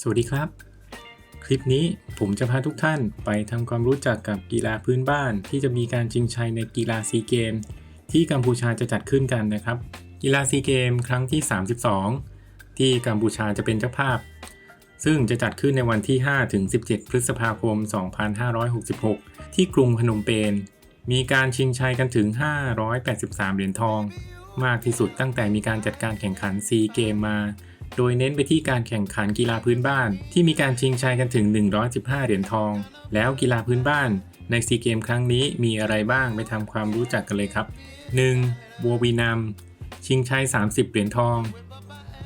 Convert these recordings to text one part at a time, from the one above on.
สวัสดีครับ คลิปนี้ผมจะพาทุกท่านไปทำความรู้จักกับกีฬาพื้นบ้าน ที่จะมีการชิงชัยในกีฬาซีเกม ที่กัมพูชาจะจัดขึ้นกันนะครับ กีฬาซีเกมครั้งที่ 32 ที่กัมพูชาจะเป็นเจ้าภาพ ซึ่งจะจัดขึ้นในวันที่ 5 ถึง 17 พฤษภาคม 2566 ที่กรุงพนมเปญมีการชิงชัยกันถึง 583 เหรียญทอง มากที่สุดตั้งแต่มีการจัดการแข่งขันซีเกมมา โดยเน้นไปที่การแข่งขันกีฬาพื้นบ้าน ที่มีการชิงชัยกันถึง 115 เหรียญทอง แล้วกีฬาพื้นบ้านในซีเกมครั้งนี้มีอะไรบ้างไปทำความรู้จักกันเลยครับ 1. วัววีนัมชิงชัย 30 เหรียญทอง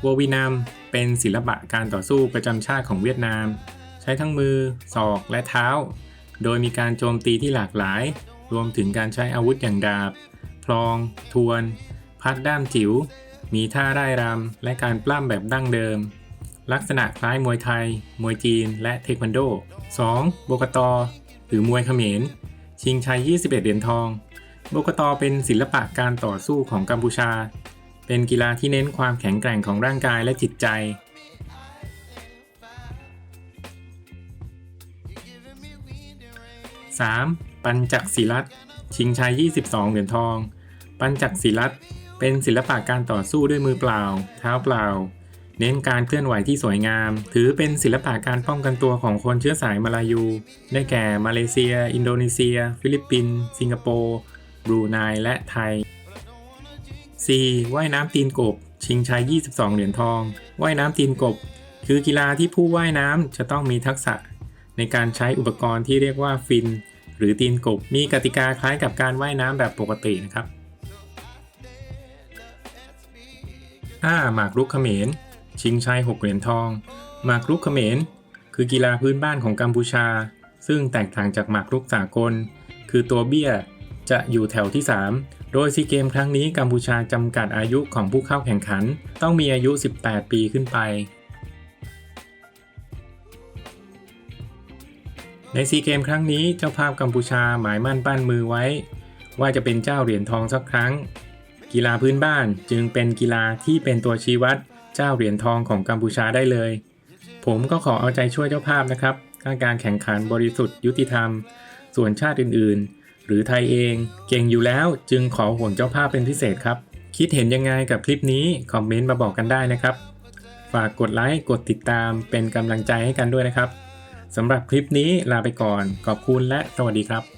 วัววีนัมเป็นศิลปะการต่อสู้ประจำชาติของเวียดนาม ใช้ทั้งมือ ศอกและเท้า โดยมีการโจมตีที่หลากหลาย รวมถึงการใช้อาวุธอย่างดาบ พลอง ทวน พัดด้ามจิ๋ว มีท่าไร่รำและการปล้ำแบบดั้งเดิม ลักษณะคล้ายมวยไทย มวยจีน และเทควันโด 2. โบกตอหรือมวยเขมร ชิงชัย 21 เหรียญทอง โบกตอเป็นศิลปะการต่อสู้ของกัมพูชา เป็นกีฬาที่เน้นความแข็งแกร่งของร่างกายและจิตใจ 3. ปัญจักศิลัตชิงชัย 22 เหรียญทอง ปัญจักศิลัต เป็นศิลปะการต่อสู้ด้วยมือเปล่า เท้าเปล่า เน้นการเคลื่อนไหวที่สวยงาม ถือเป็นศิลปะการป้องกันตัวของคนเชื้อสายมาลายู ได้แก่มาเลเซีย อินโดนีเซีย ฟิลิปปินส์ สิงคโปร์ บรูไน และไทย 4. ว่ายน้ำตีนกบ ชิงชัย 22 เหรียญทอง ว่ายน้ำตีนกบ คือกีฬาที่ผู้ว่ายน้ำจะต้องมีทักษะ ในการใช้อุปกรณ์ที่เรียกว่าฟิน หรือตีนกบ มีกติกาคล้ายกับการว่ายน้ำแบบปกตินะครับ 5. หมากรุกเขมร ชิงชัย 6 เหรียญทอง หมากรุกเขมร คือกีฬาพื้นบ้านของกัมพูชา ซึ่งแตกต่างจากหมากรุกสากล คือตัวเบี้ยจะอยู่แถวที่ 3 โดยซีเกมครั้งนี้กัมพูชาจำกัดอายุของผู้เข้าแข่งขัน ต้องมีอายุ 18 ปีขึ้นไป ในซีเกมครั้งนี้เจ้าภาพกัมพูชาหมายมั่นปั้นมือไว้ ว่าจะเป็นเจ้าเหรียญทองสักครั้ง กีฬาพื้นบ้านจึงเป็นกีฬาที่เป็นตัวชี้วัดเจ้าเหรียญทองของกัมพูชาได้เลย ผมก็ขอเอาใจช่วยเจ้าภาพนะครับถ้าการแข่งขันบริสุทธิ์ยุติธรรม ส่วนชาติอื่น ๆ หรือไทยเองเก่งอยู่แล้วจึงขอห่วงเจ้าภาพเป็นพิเศษครับ คิดเห็นยังไงกับคลิปนี้ คอมเมนต์มาบอกกันได้นะครับ ฝากกดไลค์กดติดตามเป็นกำลังใจให้กันด้วยนะครับสำหรับคลิปนี้ลาไปก่อน ขอบคุณและสวัสดีครับ